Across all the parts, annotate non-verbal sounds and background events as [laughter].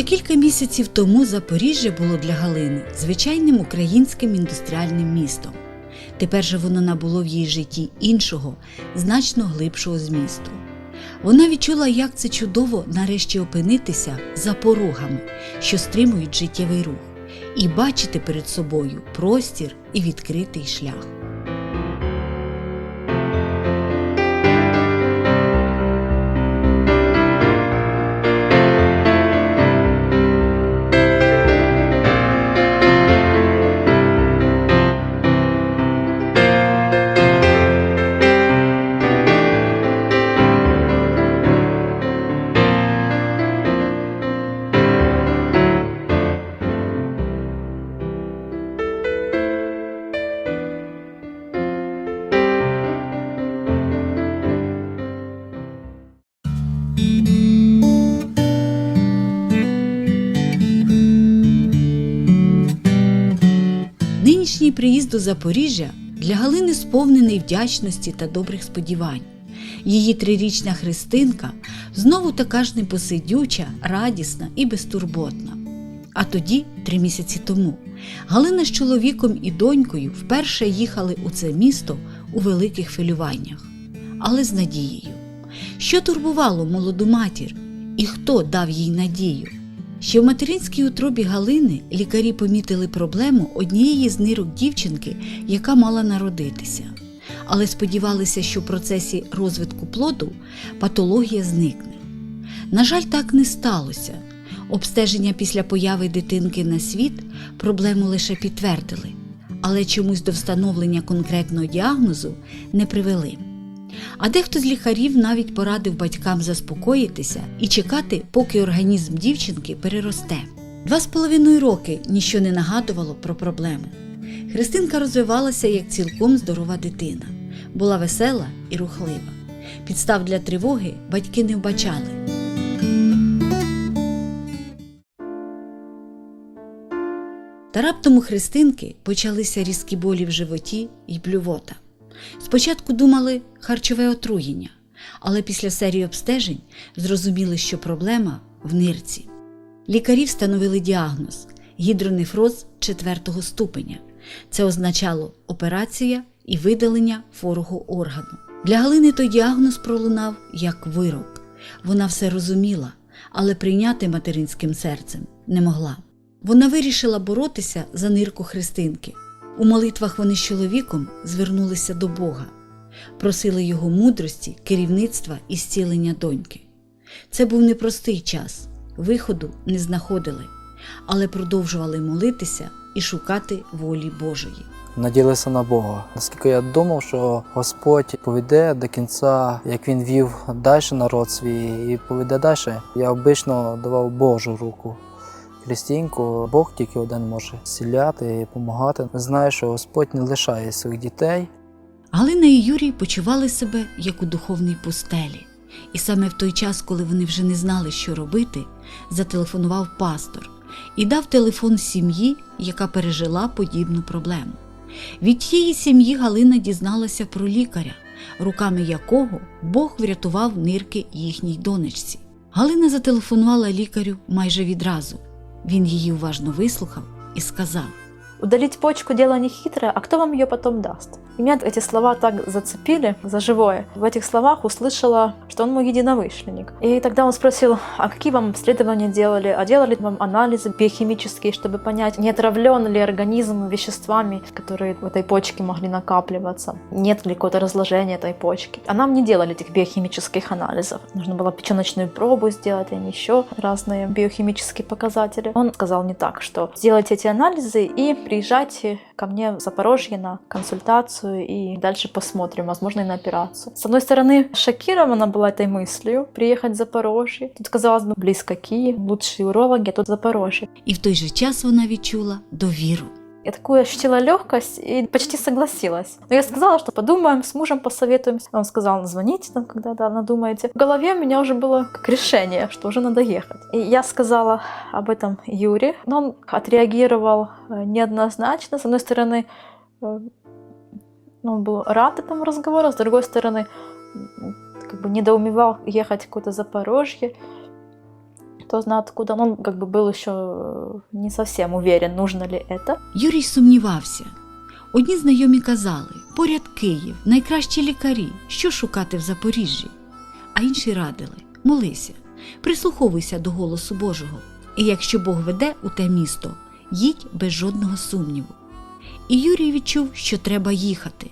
Ще кілька місяців тому Запоріжжя було для Галини звичайним українським індустріальним містом. Тепер же воно набуло в її житті іншого, значно глибшого змісту. Вона відчула, як це чудово нарешті опинитися за порогами, що стримують життєвий рух, і бачити перед собою простір і відкритий шлях. Нинішній приїзд до Запоріжжя для Галини сповнений вдячності та добрих сподівань. Її трирічна Христинка знову така ж непосидюча, радісна і безтурботна. А тоді, три місяці тому, Галина з чоловіком і донькою вперше їхали у це місто у великих хвилюваннях, але з надією. Що турбувало молоду матір і хто дав їй надію? Ще в материнській утробі Галини лікарі помітили проблему однієї з нирок дівчинки, яка мала народитися. Але сподівалися, що в процесі розвитку плоду патологія зникне. На жаль, так не сталося. Обстеження після появи дитинки на світ проблему лише підтвердили, але чомусь до встановлення конкретного діагнозу не привели. А дехто з лікарів навіть порадив батькам заспокоїтися і чекати, поки організм дівчинки переросте. Два з половиною роки ніщо не нагадувало про проблему. Христинка розвивалася як цілком здорова дитина, була весела і рухлива. Підстав для тривоги батьки не вбачали. Та раптом у Христинки почалися різкі болі в животі і блювота. Спочатку думали харчове отруєння, але після серії обстежень зрозуміли, що проблема в нирці. Лікарі встановили діагноз гідронефроз 4 ступеня. Це означало операція і видалення хворого органу. Для Галини той діагноз пролунав як вирок. Вона все розуміла, але прийняти материнським серцем не могла. Вона вирішила боротися за нирку Христинки. У молитвах вони з чоловіком звернулися до Бога, просили його мудрості, керівництва і зцілення доньки. Це був непростий час, виходу не знаходили, але продовжували молитися і шукати волі Божої. Наділися на Бога. Наскільки я думав, що Господь поведе до кінця, як він вів далі народ свій і поведе далі, я обично давав Божу руку. Христіньку, Бог тільки один може зціляти і допомагати. Знаю, що Господь не лишає своїх дітей. Галина і Юрій почували себе як у духовній пустелі. І саме в той час, коли вони вже не знали, що робити, зателефонував пастор і дав телефон сім'ї, яка пережила подібну проблему. Від тієї сім'ї Галина дізналася про лікаря, руками якого Бог врятував нирки їхній донечці. Галина зателефонувала лікарю майже відразу. Він її уважно вислухав і сказав: Удалить почку дело не хитрое, а кто вам ее потом даст? И меня эти слова так зацепили за живое. В этих словах услышала, что он мой единомышленник. И тогда он спросил, а какие вам обследования делали? А делали вам анализы биохимические, чтобы понять, не отравлен ли организм веществами, которые в этой почке могли накапливаться? Нет ли какого-то разложения этой почки? А нам не делали этих биохимических анализов. Нужно было печеночную пробу сделать, и еще разные биохимические показатели. Он сказал не так, что сделайте эти анализы и приезжайте ко мне в Запорожье на консультацию и дальше посмотрим, возможно, и на операцию. С одной стороны, шокирована была этой мыслью приехать в Запорожье. Тут, казалось бы, близко Киев, лучшие урологи, а тут Запорожье. і в той же час вона відчула довіру. Я такую ощутила легкость и почти согласилась. Но я сказала, что подумаем, с мужем посоветуемся. Он сказал, звоните там, когда да, надумаете. В голове у меня уже было как решение, что уже надо ехать. И я сказала об этом Юре, но он отреагировал э, неоднозначно. С одной стороны, э, ну, он был рад этому разговору, с другой стороны, как бы недоумевал ехать в какое-то Запорожье. кто знает откуда. Но Он как бы был еще э, не совсем уверен, нужно ли это. Юрій сумнівався. Одні знайомі казали: поряд Київ, найкращі лікарі, що шукати в Запоріжжі. А інші радили: молися, прислуховуйся до голосу Божого. І якщо Бог веде у те місто, їдь без жодного сумніву. І Юрій відчув, що треба їхати.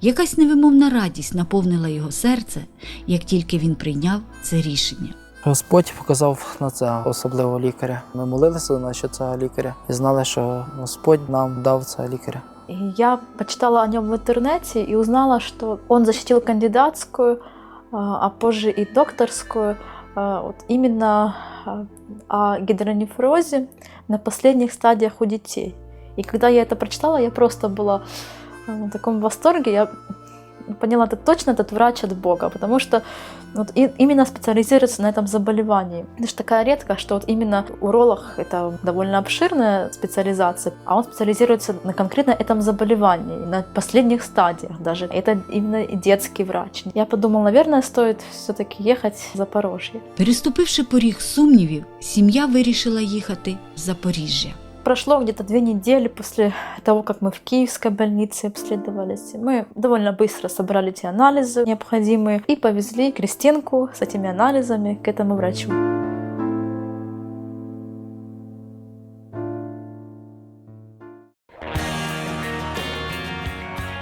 Якась невимовна радість наповнила його серце, як тільки він прийняв це рішення. Господь показав на це особливо лікаря. Ми молилися на що це лікаря і знали, що Господь нам дав це лікаря. Я почитала о нем в интернете и узнала, что он защитил кандидатскую, а позже и докторскую, вот именно о гидронефрозе на последних стадиях у детей. И когда я это прочитала, я просто была в таком восторге. Я поняла, это точно этот врач от Бога, потому что вот и- именно специализируется на этом заболевании. Это же такая редко, что вот именно уролог это довольно обширная специализация, а он специализируется на конкретно этом заболевании, на последних стадиях даже. Это именно и детский врач. Я подумала, наверное, стоит все-таки ехать в Запорожье. Переступивши поріг сумнівів, сім'я вирішила їхати в Запоріжжя. Прошло где-то две недели после того, как мы в Киевской больнице обследовались. Мы довольно быстро собрали те анализы необходимые и повезли Кристинку с этими анализами к этому врачу.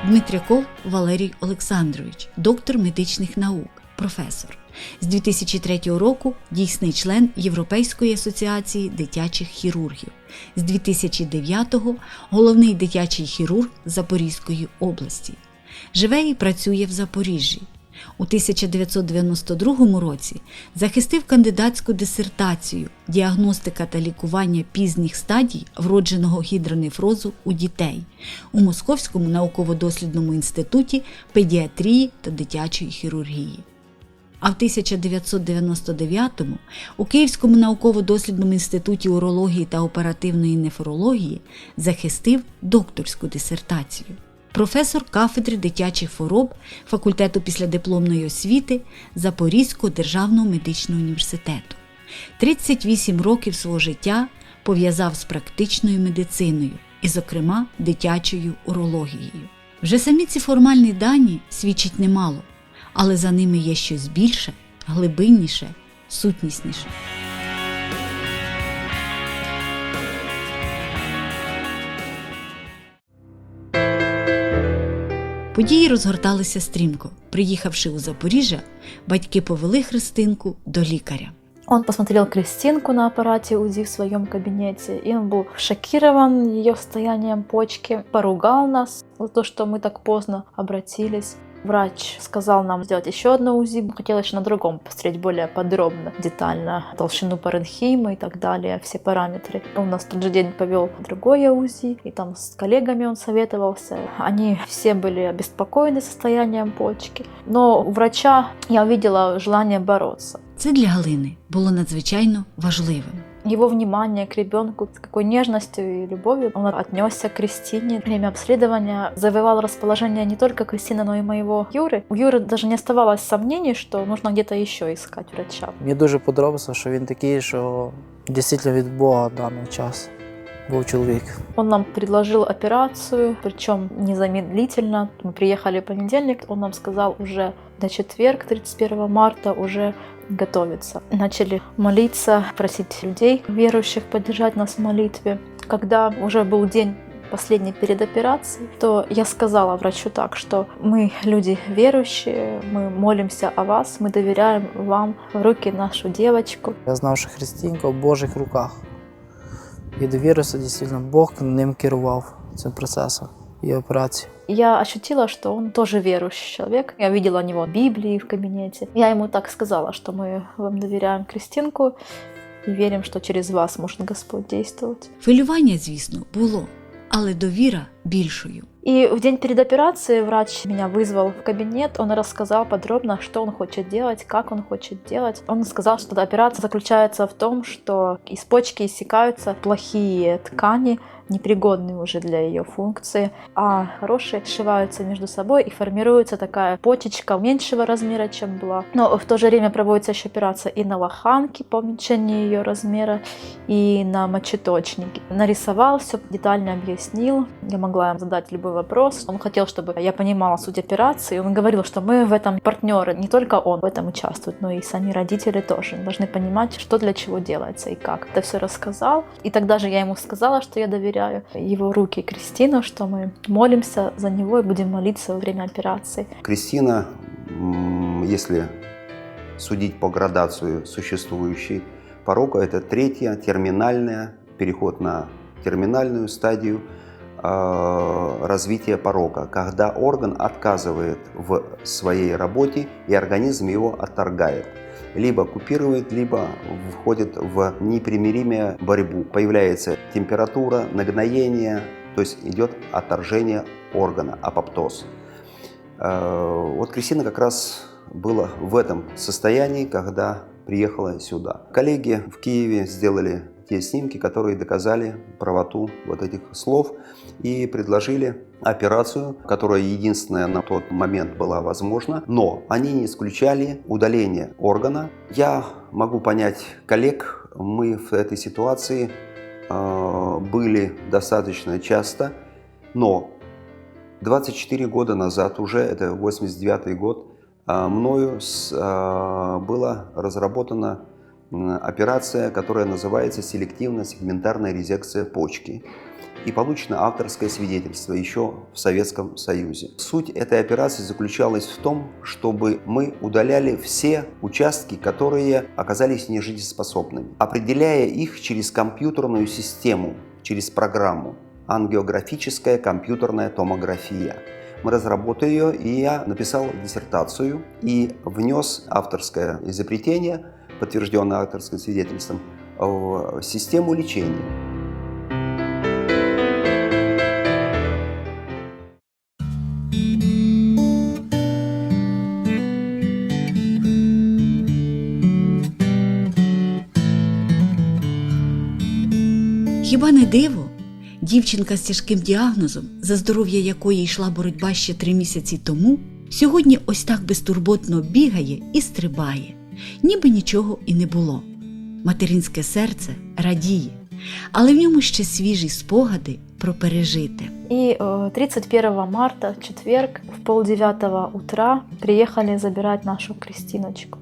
Дмитряков Валерій Олександрович, доктор медичних наук, професор. З 2003 року дійсний член Європейської асоціації дитячих хірургів. З 2009-го головний дитячий хірург Запорізької області. Живе і працює в Запоріжжі. У 1992 році захистив кандидатську дисертацію Діагностика та лікування пізніх стадій вродженого гідронефрозу у дітей у Московському науково-дослідному інституті педіатрії та дитячої хірургії. А в 1999-му у Київському науково-дослідному інституті урології та оперативної нефрології захистив докторську дисертацію. Професор кафедри дитячих хвороб факультету післядипломної освіти Запорізького державного медичного університету. 38 років свого життя пов'язав з практичною медициною і, зокрема, дитячою урологією. Вже самі ці формальні дані свідчать немало, але за ними є щось більше, глибинніше, сутнісніше. Події розгорталися стрімко. Приїхавши у Запоріжжя, батьки повели Христинку до лікаря. Он посмотрел Кристинку на аппарате УЗИ в своем кабинете, и он был шокирован ее состоянием почки, поругал нас за то, что мы так поздно обратились. Врач сказал нам сделать еще одно УЗИ, хотел еще на другом посмотреть более подробно, детально, толщину паренхимы и так далее, все параметры. Он нас в тот же день повел в другое УЗИ, и там с коллегами он советовался. Они все были обеспокоены состоянием почки, но у врача я увидела желание бороться. Це для Галини було надзвичайно важливим. его внимание к ребенку, с какой нежностью и любовью он отнесся к Кристине. Время обследования завоевал расположение не только Кристины, но и моего Юры. У Юры даже не оставалось сомнений, что нужно где-то еще искать врача. Мені дуже подобається, що він такий, що дійсно від Бога в даний час був чоловік. Он нам предложил операцию, причем незамедлительно. Мы приехали в понедельник, он нам сказал уже на четверг, 31 марта, уже готовиться. Начали молиться, просить людей, верующих, поддержать нас в молитве. Когда уже был день последний перед операцией, то я сказала врачу так, что мы люди верующие, мы молимся о вас, мы доверяем вам в руки нашу девочку. Я знав, що Христинка в Божих руках. І довірився дійсно, Бог ним керував цим процесом і операцією. Я ощутила, что он тоже верующий человек. Я видела у него Библии в кабинете. Я ему так сказала, что мы вам доверяем Кристинку и верим, что через вас может Господь действовать. Хвилювання, звісно, було, але довіра більшою. И в день перед операцией врач меня вызвал в кабинет, он рассказал подробно, что он хочет делать, как он хочет делать. Он сказал, что операция заключается в том, что из почки иссякаются плохие ткани, непригодные уже для ее функции, а хорошие сшиваются между собой и формируется такая почечка меньшего размера, чем была. Но в то же время проводится еще операция и на лоханке по уменьшению ее размера, и на мочеточнике. Нарисовал все, детально объяснил. Я могла им задать любой вопрос. Он хотел, чтобы я понимала суть операции. Он говорил, что мы в этом партнеры. Не только он в этом участвует, но и сами родители тоже должны понимать, что для чего делается и как. Это все рассказал. И тогда же я ему сказала, что я доверяю его руки Кристину, что мы молимся за него и будем молиться во время операции. Кристина, если судить по градации существующей порока, это третья, терминальная, переход на терминальную стадию э, развития порока, когда орган отказывает в своей работе и организм его отторгает. Либо купирует, либо входит в непримиримую борьбу. Появляется температура, нагноение, то есть идет отторжение органа, апоптоз. Э, Вот Кристина как раз была в этом состоянии, когда приехала сюда. Коллеги в Киеве сделали те снимки, которые доказали правоту вот этих слов и предложили операцию, которая единственная на тот момент была возможна, но они не исключали удаление органа. Я могу понять коллег, мы в этой ситуации э, были достаточно часто, но 24 года назад уже, это 89 год, а, мною с- а, была разработана операция, которая называется селективно-сегментарная резекция почки. И получено авторское свидетельство еще в Советском Союзе. Суть этой операции заключалась в том, чтобы мы удаляли все участки, которые оказались нежизнеспособными, определяя их через компьютерную систему, через программу ангиографическая компьютерная томография. Мы разработали ее, и я написал диссертацию и внес авторское изобретение, подтвержденное авторским свидетельством, в систему лечения. Хіба не диво? Дівчинка з тяжким діагнозом, за здоров'я якої йшла боротьба ще три місяці тому, сьогодні ось так безтурботно бігає і стрибає, ніби нічого і не було. Материнське серце радіє, але в ньому ще свіжі спогади про пережите. Э, 31 марта, четверг, в полдевятого утра приехали забирать нашу Кристиночку.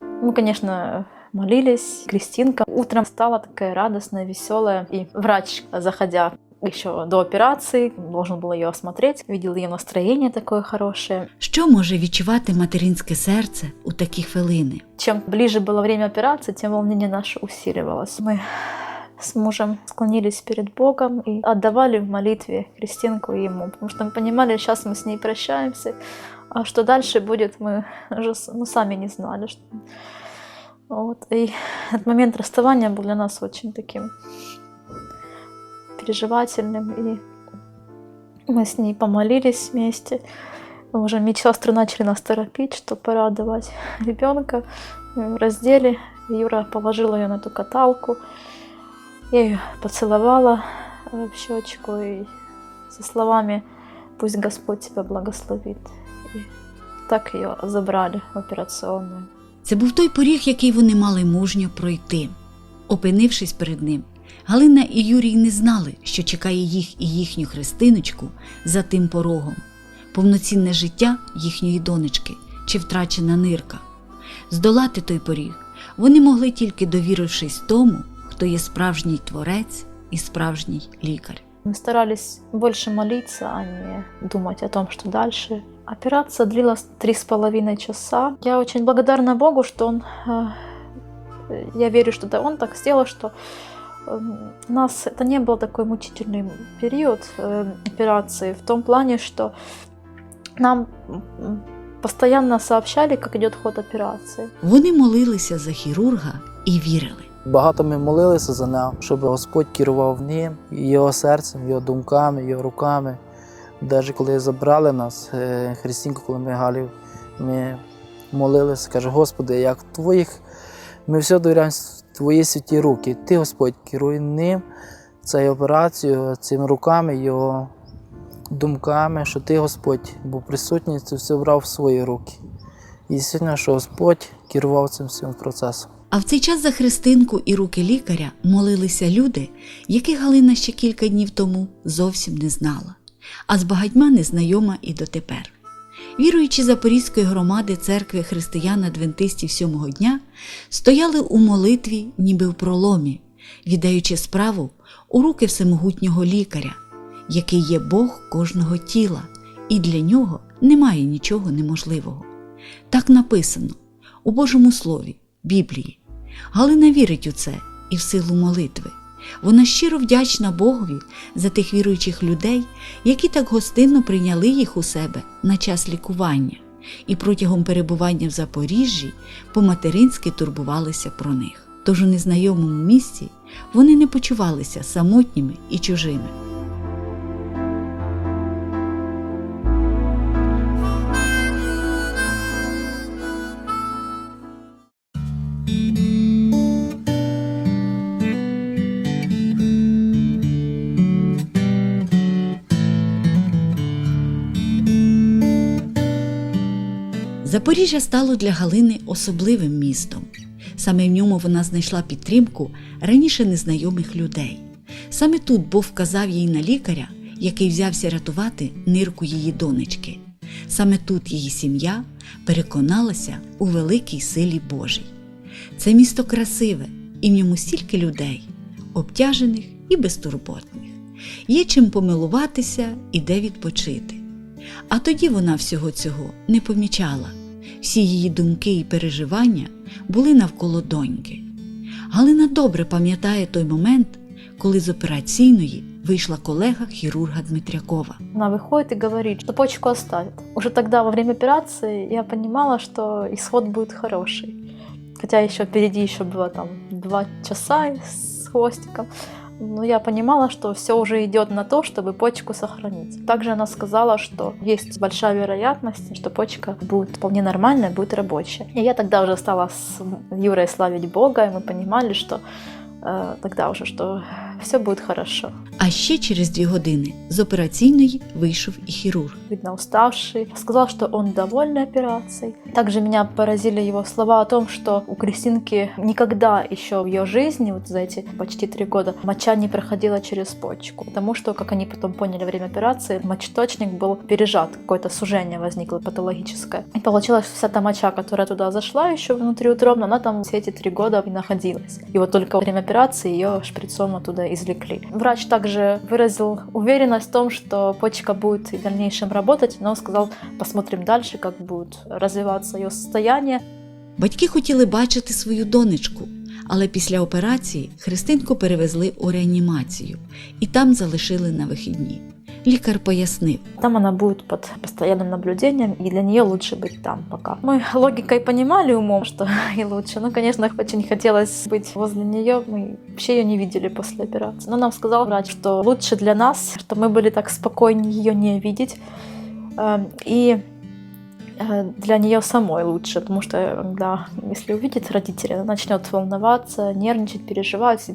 Мы, конечно, молились. Кристинка утром стала такая радостная, веселая. И врач, заходя еще до операции, должен был ее осмотреть, видел ее настроение такое хорошее. Що може відчувати материнське серце у такі хвилини? Чем ближе было время операции, тем волнение наше усиливалось. Мы с мужем склонились перед Богом и отдавали в молитве Кристинку ему, потому что мы понимали, сейчас мы с ней прощаемся, а что дальше будет, мы уже с- ну, сами не знали. Что... Вот. И этот момент расставания был для нас очень таким переживательным, и мы с ней помолились вместе. Уже медсестры начали нас торопить, что пора отдавать [laughs] ребенка. Раздели. Юра положил ее на ту каталку. Я ее поцеловала в щечку и со словами «Пусть Господь тебя благословит». И так ее забрали в операционную. Це був той поріг, який вони мали мужньо пройти. Опинившись перед ним, Галина і Юрій не знали, що чекає їх і їхню Христиночку за тим порогом, повноцінне життя їхньої донечки чи втрачена нирка. Здолати той поріг вони могли тільки довірившись тому, хто є справжній творець і справжній лікар. Мы старались больше молиться, а не думать о том, что дальше. Операция длилась три с половиной часа. Я очень благодарна Богу, что Он, э, я верю, что да, Он так сделал, что э, у нас это не был такой мучительный период э, операции в том плане, что нам м, постоянно сообщали, как идет ход операции. Вони молилися за хірурга і вірили. Багато ми молилися за нього, щоб Господь керував ним, його серцем, його думками, його руками. Навіть коли забрали нас, е, Христинку, коли ми Галів, ми молилися, каже, Господи, як в твоїх, ми все довіряємо твої святі руки. Ти, Господь, керуй ним, цією операцією, цими руками, його думками, що ти, Господь, був присутній, це все брав в свої руки. І сьогодні, що Господь керував цим всім процесом. А в цей час за Христинку і руки лікаря молилися люди, яких Галина ще кілька днів тому зовсім не знала, а з багатьма незнайома і дотепер. Віруючі Запорізької громади церкви християн-адвентистів сьомого дня стояли у молитві, ніби в проломі, віддаючи справу у руки всемогутнього лікаря, який є Бог кожного тіла, і для нього немає нічого неможливого. Так написано у Божому Слові, Біблії. Галина вірить у це і в силу молитви. Вона щиро вдячна Богові за тих віруючих людей, які так гостинно прийняли їх у себе на час лікування, і протягом перебування в Запоріжжі по-материнськи турбувалися про них. Тож у незнайомому місці вони не почувалися самотніми і чужими. Запоріжжя стало для Галини особливим містом. Саме в ньому вона знайшла підтримку раніше незнайомих людей. Саме тут Бог вказав їй на лікаря, який взявся рятувати нирку її донечки. Саме тут її сім'я переконалася у великій силі Божій. Це місто красиве, і в ньому стільки людей, обтяжених і безтурботних. Є чим помилуватися і де відпочити. А тоді вона всього цього не помічала. Всі її думки і переживання були навколо доньки. Галина добре пам'ятає той момент, коли з операційної вийшла колега хірурга Дмитрякова. Она выходит и говорит, что почку оставят. Уже тогда, во время операции, я понимала, что исход будет хороший. Хотя еще впереди еще было там два часа с хвостиком Но я понимала, что все уже идет на то, чтобы почку сохранить. Также она сказала, что есть большая вероятность, что почка будет вполне нормальная, будет рабочая. И я тогда уже стала с Юрой славить Бога, и мы понимали, что э, тогда уже, что все будет хорошо. А ще через дві години з операційної вийшов і хірург. видно уставший, сказал, что он доволен операцией. Также меня поразили его слова о том, что у Кристинки никогда еще в ее жизни, вот за эти почти три года, моча не проходила через почку. Потому что, как они потом поняли во время операции, мочеточник был пережат, какое-то сужение возникло патологическое. И получилось, что вся та моча, которая туда зашла еще внутриутробно, она там все эти три года и находилась. И вот только во время операции ее шприцом оттуда извлекли. Врач также выразил уверенность в том, что почка будет и в дальнейшем работать, но сказал, посмотрим дальше, как будет развиваться ее состояние. Батьки хотіли бачити свою донечку, але після операції Христинку перевезли у реанімацію і там залишили на вихідні. Лікар пояснив, Там она будет под постоянным наблюдением, и для нее лучше быть там пока. Мы логикой понимали умом, что и [laughs] лучше. Но, конечно, очень хотелось быть возле нее. Мы вообще ее не видели после операции. Но нам сказал врач, что лучше для нас, что мы были так спокойнее ее не видеть. Эм, И э, для нее самой лучше, потому что э, да, если увидит родителей, она начнет волноваться, нервничать, переживать. И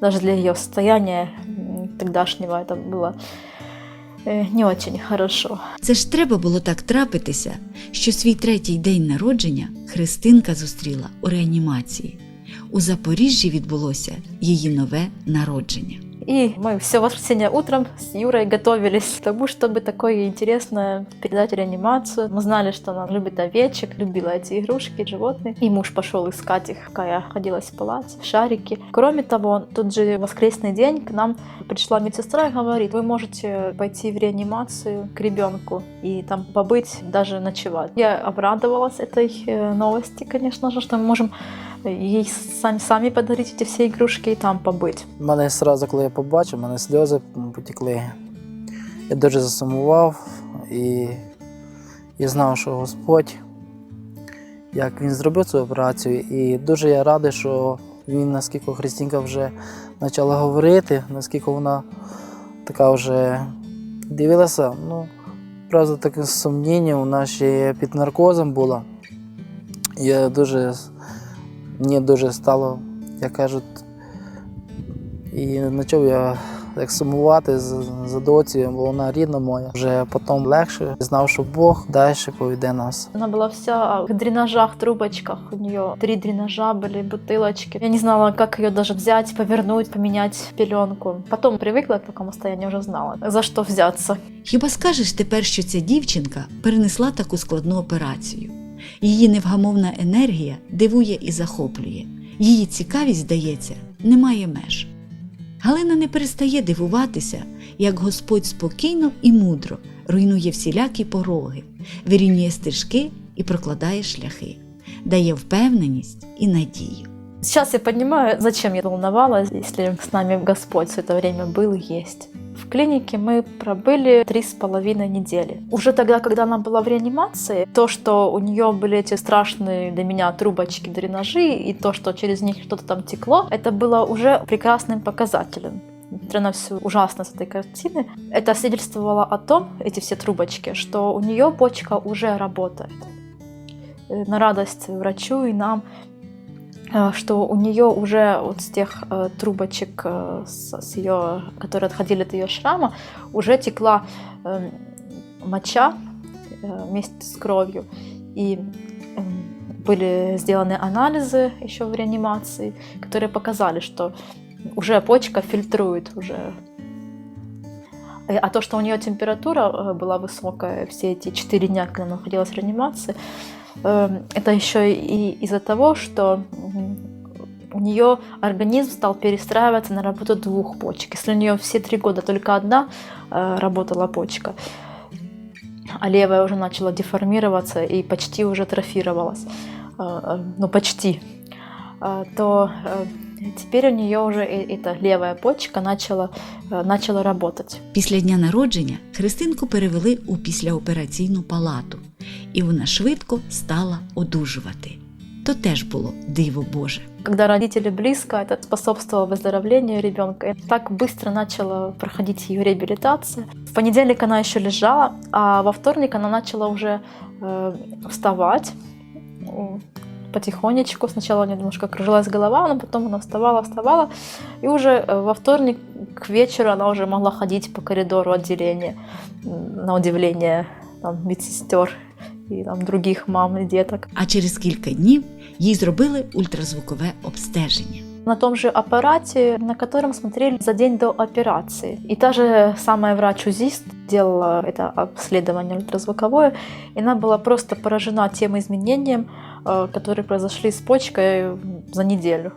Даже для ее состояния м, тогдашнего это было э, не очень хорошо. це ж треба було так трапитися, що свій третій день народження Христинка зустріла у реанімації. У Запоріжжі відбулося її нове народження. И мы все воскресенье утром с Юрой готовились к тому, чтобы такое интересное передать реанимацию. Мы знали, что она любит овечек, любила эти игрушки, животные. И муж пошел искать их, пока я ходила спалать, шарики. Кроме того, тот же воскресный день к нам пришла медсестра и говорит, вы можете пойти в реанимацию к ребенку и там побыть, даже ночевать. Я обрадовалась этой э, новости, конечно же, что мы можем ей сами, сами подарить эти все игрушки и там побыть. У мене одразу, коли я побачив, у мене сльози потекли. Я дуже засумував і я знав, що Господь, як він зробив цю операцію, і дуже я радий, що він, наскільки Христинка вже почала говорити, наскільки вона така вже дивилася. Ну, правда, таке сумніння нас ще під наркозом було. Я дуже, мені дуже стало, як кажуть, І почав я як сумувати з- за доці, бо вона рідна моя. Вже потім легше знав, що Бог далі поведе нас. Она была вся в дренажах, трубочках. У нее три дренажа были, бутылочки. Я не знала, как ее даже взять, повернуть, поменять пеленку. Потом привыкла к такому состоянию, уже знала, за что взяться. Хіба скажеш тепер, що ця дівчинка перенесла таку складну операцію? Її невгамовна енергія дивує і захоплює. Її цікавість, здається, не має меж. Галина не перестає дивуватися, як Господь спокійно і мудро руйнує всілякі пороги, вирівнює стежки і прокладає шляхи, дає впевненість і надію. Сейчас я понимаю, зачем я волновалась, если с нами Господь все это время был и есть. В клинике мы пробыли три с половиной недели. Уже тогда, когда она была в реанимации, то, что у нее были эти страшные для меня трубочки, дренажи, и то, что через них что-то там текло, это было уже прекрасным показателем. Несмотря на всю ужасность этой картины, это свидетельствовало о том, эти все трубочки, что у нее почка уже работает. Э, На радость врачу и нам, э, что у нее уже вот с тех э, трубочек, э, с, с ее, которые отходили от ее шрама, уже текла э, моча э, вместе с кровью. И э, были сделаны анализы еще в реанимации, которые показали, что уже почка фильтрует уже. Э, А то, что у нее температура э, была высокая все эти четыре дня, когда она находилась в реанимации, э, это еще и из-за того, что м, у нее организм стал перестраиваться на работу двух почек. Если у нее все три года только одна э, работала почка, а левая уже начала деформироваться и почти уже трофировалась, э, э, ну почти, э, то э, теперь у нее уже и- эта левая почка начала, э, начала работать. Після дня народження Христинку перевели у післяопераційну палату, і вона швидко стала одужувати. То теж було диво Боже. Когда родители близко, это способствовало выздоровлению ребенка. И так быстро начала проходить ее реабилитация. В понедельник она еще лежала, а во вторник она начала уже э, вставать м, потихонечку. Сначала у нее немножко кружилась голова, но потом она вставала, вставала. И уже э, во вторник к вечеру она уже могла ходить по коридору отделения. М, На удивление там, медсестер и там, других мам и деток. А через кілька днів їй зробили ультразвукове обстеження. на том же аппарате, на котором смотрели за день до операции. И та же самая врач-узист делала это обследование ультразвуковое, и она была просто поражена тем изменением, э, которые произошли с почкой за неделю.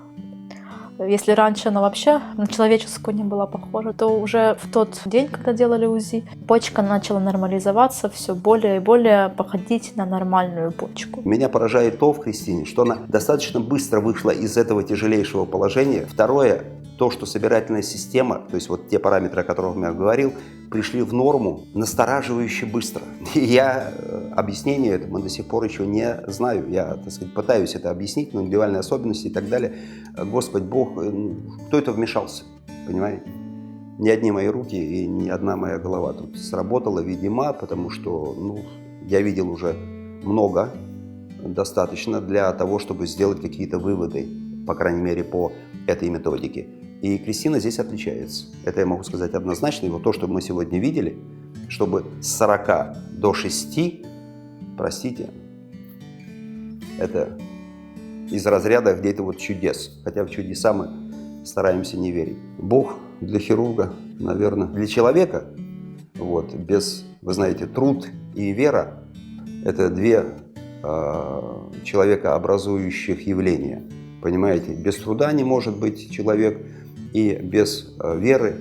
Если раньше она вообще на человеческую не была похожа, то уже в тот день, когда делали УЗИ, почка начала нормализоваться, все более и более походить на нормальную почку. Меня поражает то в Кристине, что она достаточно быстро вышла из этого тяжелейшего положения. Второе, то, что собирательная система, то есть вот те параметры, о которых я говорил, пришли в норму настораживающе быстро. [laughs] И я э, объяснение этому до сих пор еще не знаю. Я, так сказать, пытаюсь это объяснить, но индивидуальные особенности и так далее. Э, Господь Бог, э, ну, кто это вмешался, понимаете? Ни одни мои руки и ни одна моя голова тут сработала, видимо, потому что ну, я видел уже много, достаточно для того, чтобы сделать какие-то выводы, по крайней мере, по этой методике. И Кристина здесь отличается. Это я могу сказать однозначно. И вот то, что мы сегодня видели, чтобы с 40 до 6, простите, это из разряда где-то вот чудес. Хотя в чудеса мы стараемся не верить. Бог для хирурга, наверное, для человека, вот, без, вы знаете, труд и вера – это две э, человекообразующих явления. Понимаете, без труда не может быть человек и без э, веры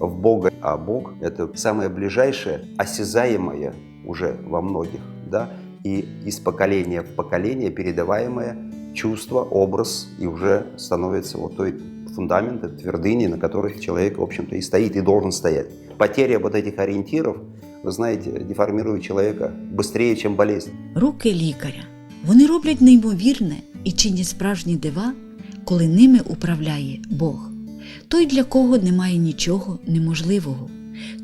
в Бога. А Бог – это самое ближайшее, осязаемое уже во многих, да, и из поколения в поколение передаваемое чувство, образ, и уже становится вот той фундамент, этой твердыни, на которых человек, в общем-то, и стоит, и должен стоять. Потеря вот этих ориентиров, вы знаете, деформирует человека быстрее, чем болезнь. Руки лікаря. Вони роблять неймовірне і чинять справжні дива, коли ними управляє Бог. Той, для кого немає нічого неможливого.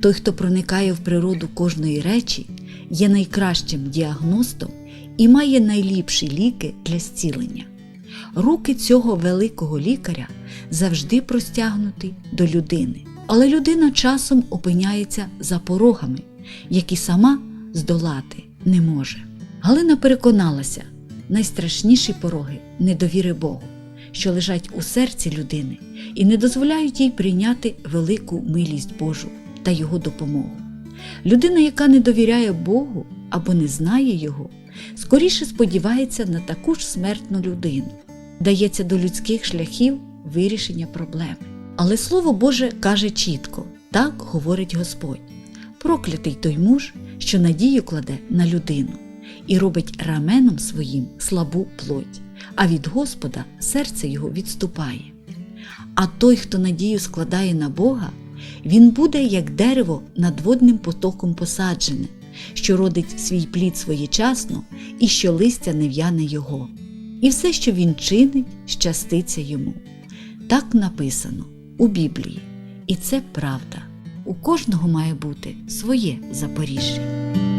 Той, хто проникає в природу кожної речі, є найкращим діагностом і має найліпші ліки для зцілення. Руки цього великого лікаря завжди простягнуті до людини. Але людина часом опиняється за порогами, які сама здолати не може. Галина переконалася, найстрашніші пороги недовіри Богу, що лежать у серці людини і не дозволяють їй прийняти велику милість Божу та його допомогу. Людина, яка не довіряє Богу або не знає Його, скоріше сподівається на таку ж смертну людину, дається до людських шляхів вирішення проблеми. Але Слово Боже каже чітко: так говорить Господь. Проклятий той муж, що надію кладе на людину і робить раменом своїм слабу плоть, а від Господа серце його відступає. А той, хто надію складає на Бога, він буде як дерево над водним потоком посаджене, що родить свій плід своєчасно і що листя не в'яне його. І все, що він чинить, щаститься йому. Так написано у Біблії, і це правда. У кожного має бути своє Запоріжжя.